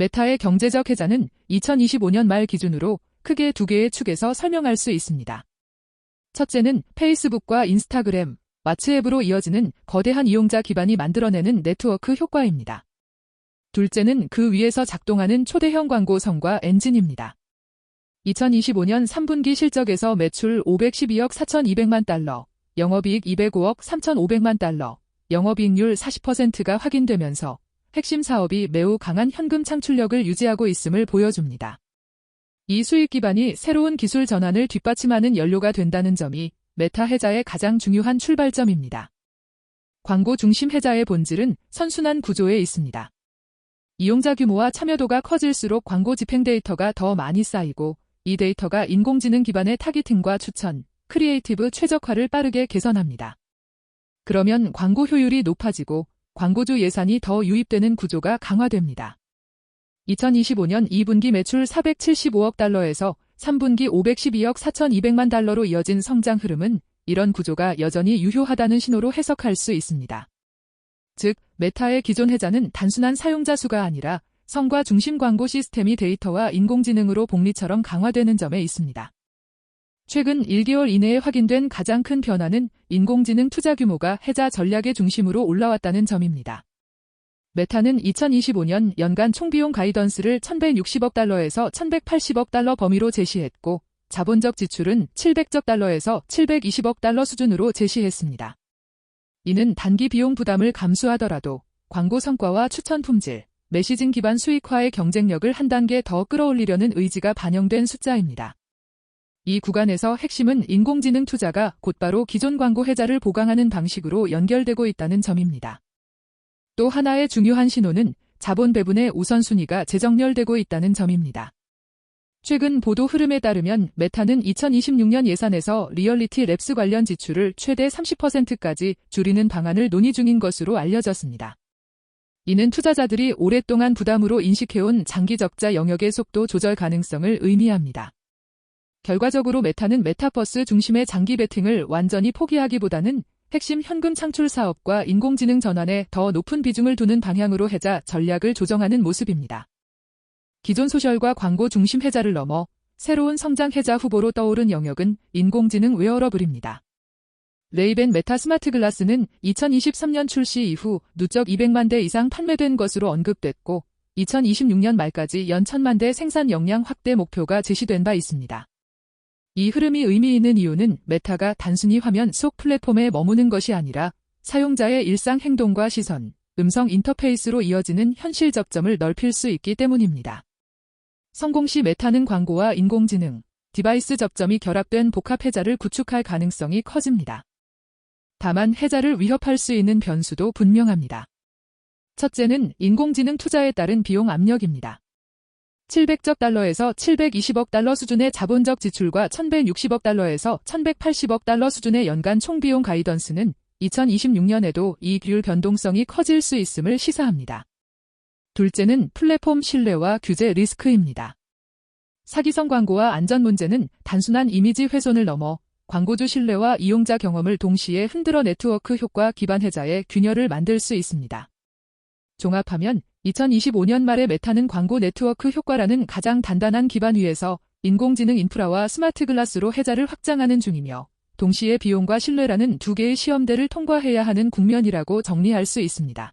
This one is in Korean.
메타의 경제적 해자는 2025년 말 기준으로 크게 두 개의 축에서 설명할 수 있습니다. 첫째는 페이스북과 인스타그램, 왓츠앱으로 이어지는 거대한 이용자 기반이 만들어내는 네트워크 효과입니다. 둘째는 그 위에서 작동하는 초대형 광고성과 엔진입니다. 2025년 3분기 실적에서 매출 512억 4,200만 달러, 영업이익 205억 3,500만 달러, 영업이익률 40%가 확인되면서 핵심 사업이 매우 강한 현금 창출력을 유지하고 있음을 보여줍니다. 이 수익 기반이 새로운 기술 전환을 뒷받침하는 연료가 된다는 점이 메타 해자의 가장 중요한 출발점입니다. 광고 중심 해자의 본질은 선순환 구조에 있습니다. 이용자 규모와 참여도가 커질수록 광고 집행 데이터가 더 많이 쌓이고 이 데이터가 인공지능 기반의 타깃팅과 추천, 크리에이티브 최적화를 빠르게 개선합니다. 그러면 광고 효율이 높아지고 광고주 예산이 더 유입되는 구조가 강화됩니다. 2025년 2분기 매출 475억 달러에서 3분기 512억 4,200만 달러로 이어진 성장 흐름은 이런 구조가 여전히 유효하다는 신호로 해석할 수 있습니다. 즉, 메타의 기존 해자는 단순한 사용자 수가 아니라 성과 중심 광고 시스템이 데이터와 인공지능으로 복리처럼 강화되는 점에 있습니다. 최근 1개월 이내에 확인된 가장 큰 변화는 인공지능 투자 규모가 해자 전략의 중심으로 올라왔다는 점입니다. 메타는 2025년 연간 총비용 가이던스를 1160억 달러에서 1180억 달러 범위로 제시했고 자본적 지출은 700억 달러에서 720억 달러 수준으로 제시했습니다. 이는 단기 비용 부담을 감수하더라도 광고 성과와 추천 품질, 메시징 기반 수익화의 경쟁력을 한 단계 더 끌어올리려는 의지가 반영된 숫자입니다. 이 구간에서 핵심은 인공지능 투자가 곧바로 기존 광고 해자를 보강하는 방식으로 연결되고 있다는 점입니다. 또 하나의 중요한 신호는 자본 배분의 우선순위가 재정렬되고 있다는 점입니다. 최근 보도 흐름에 따르면 메타는 2026년 예산에서 리얼리티 랩스 관련 지출을 최대 30%까지 줄이는 방안을 논의 중인 것으로 알려졌습니다. 이는 투자자들이 오랫동안 부담으로 인식해온 장기 적자 영역의 속도 조절 가능성을 의미합니다. 결과적으로 메타는 메타버스 중심의 장기 베팅을 완전히 포기하기보다는 핵심 현금 창출 사업과 인공지능 전환에 더 높은 비중을 두는 방향으로 해자 전략을 조정하는 모습입니다. 기존 소셜과 광고 중심 해자를 넘어 새로운 성장 해자 후보로 떠오른 영역은 인공지능 웨어러블입니다. 레이벤 메타 스마트 글라스는 2023년 출시 이후 누적 200만 대 이상 판매된 것으로 언급됐고 2026년 말까지 연 1000만 대 생산 역량 확대 목표가 제시된 바 있습니다. 이 흐름이 의미 있는 이유는 메타가 단순히 화면 속 플랫폼에 머무는 것이 아니라 사용자의 일상 행동과 시선, 음성 인터페이스로 이어지는 현실 접점을 넓힐 수 있기 때문입니다. 성공 시 메타는 광고와 인공지능, 디바이스 접점이 결합된 복합 해자를 구축할 가능성이 커집니다. 다만 해자를 위협할 수 있는 변수도 분명합니다. 첫째는 인공지능 투자에 따른 비용 압력입니다. 700억 달러에서 720억 달러 수준의 자본적 지출과 1160억 달러에서 1180억 달러 수준의 연간 총비용 가이던스는 2026년에도 이 비율 변동성이 커질 수 있음을 시사합니다. 둘째는 플랫폼 신뢰와 규제 리스크입니다. 사기성 광고와 안전 문제는 단순한 이미지 훼손을 넘어 광고주 신뢰와 이용자 경험을 동시에 흔들어 네트워크 효과 기반 해자의 균열을 만들 수 있습니다. 종합하면 2025년 말에 메타는 광고 네트워크 효과라는 가장 단단한 기반 위에서 인공지능 인프라와 스마트 글라스로 해자를 확장하는 중이며 동시에 비용과 신뢰라는 두 개의 시험대를 통과해야 하는 국면이라고 정리할 수 있습니다.